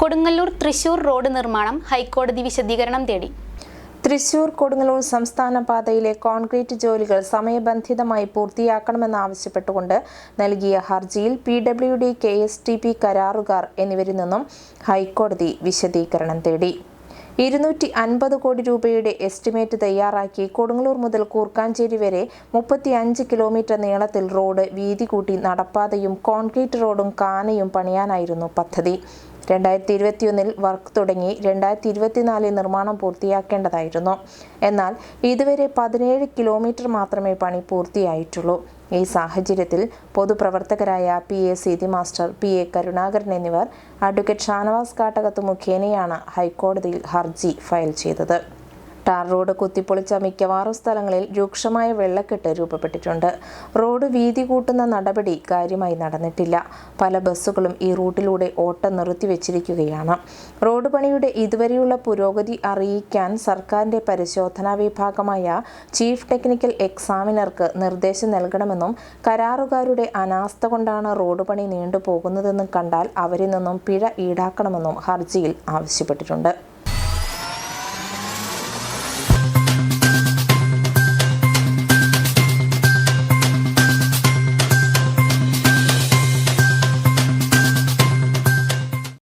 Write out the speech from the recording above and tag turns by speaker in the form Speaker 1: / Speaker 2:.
Speaker 1: Kodungallur Thrissur road നിർമ്മാണം ഹൈക്കോടതി വിശദീകരണം തേടി.
Speaker 2: തൃശൂർ കൊടുങ്ങല്ലൂർ സംസ്ഥാന പാതയിലെ കോൺക്രീറ്റ് ജോലികൾ സമയബന്ധിതമായി പൂർത്തിയാക്കണമെന്നാവശ്യപ്പെട്ടുകൊണ്ട് നൽകിയ ഹർജിയിൽ P W D K S T P കരാറുകാർ എന്നിവരിൽ നിന്നും ഹൈക്കോടതി വിശദീകരണം തേടി. ഇരുന്നൂറ്റി അൻപത് കോടി രൂപയുടെ എസ്റ്റിമേറ്റ് തയ്യാറാക്കി കൊടുങ്ങല്ലൂർ മുതൽ കൂർക്കാഞ്ചേരി വരെ മുപ്പത്തി അഞ്ച് കിലോമീറ്റർ നീളത്തിൽ റോഡ് വീതി കൂട്ടി നടപ്പാതയും കോൺക്രീറ്റ് റോഡും കാനയും പണിയാനായിരുന്നു പദ്ധതി. രണ്ടായിരത്തി ഇരുപത്തിയൊന്നിൽ വർക്ക് തുടങ്ങി രണ്ടായിരത്തി ഇരുപത്തിനാലിൽ നിർമ്മാണം പൂർത്തിയാക്കേണ്ടതായിരുന്നു. എന്നാൽ ഇതുവരെ പതിനേഴ് കിലോമീറ്റർ മാത്രമേ പണി പൂർത്തിയായിട്ടുള്ളൂ. ഈ സാഹചര്യത്തിൽ പൊതുപ്രവർത്തകരായ P A Seethi master P A Karunakaran എന്നിവർ അഡ്വക്കേറ്റ് ഷാനവാസ് കാട്ടകത്ത് മുഖേനയാണ് ഹൈക്കോടതിയിൽ ഹർജി ഫയൽ ചെയ്തത്. ടാർ റോഡ് കുത്തിപ്പൊളിച്ച മിക്കവാറും സ്ഥലങ്ങളിൽ രൂക്ഷമായ വെള്ളക്കെട്ട് രൂപപ്പെട്ടിട്ടുണ്ട്. റോഡ് വീതി കൂട്ടുന്ന നടപടി കാര്യമായി നടന്നിട്ടില്ല. പല ബസ്സുകളും ഈ റൂട്ടിലൂടെ ഓട്ടം നിർത്തിവെച്ചിരിക്കുകയാണ്. റോഡ് പണിയുടെ ഇതുവരെയുള്ള പുരോഗതി അറിയിക്കാൻ സർക്കാരിന്റെ പരിശോധനാ വിഭാഗമായ ചീഫ് ടെക്നിക്കൽ എക്സാമിനർക്ക് നിർദ്ദേശം നൽകണമെന്നും കരാറുകാരുടെ അനാസ്ഥ കൊണ്ടാണ് റോഡ് പണി നീണ്ടുപോകുന്നതെന്നും കണ്ടാൽ അവരിൽ നിന്നും പിഴ ഈടാക്കണമെന്നും ഹർജിയിൽ ആവശ്യപ്പെട്ടിട്ടുണ്ട്.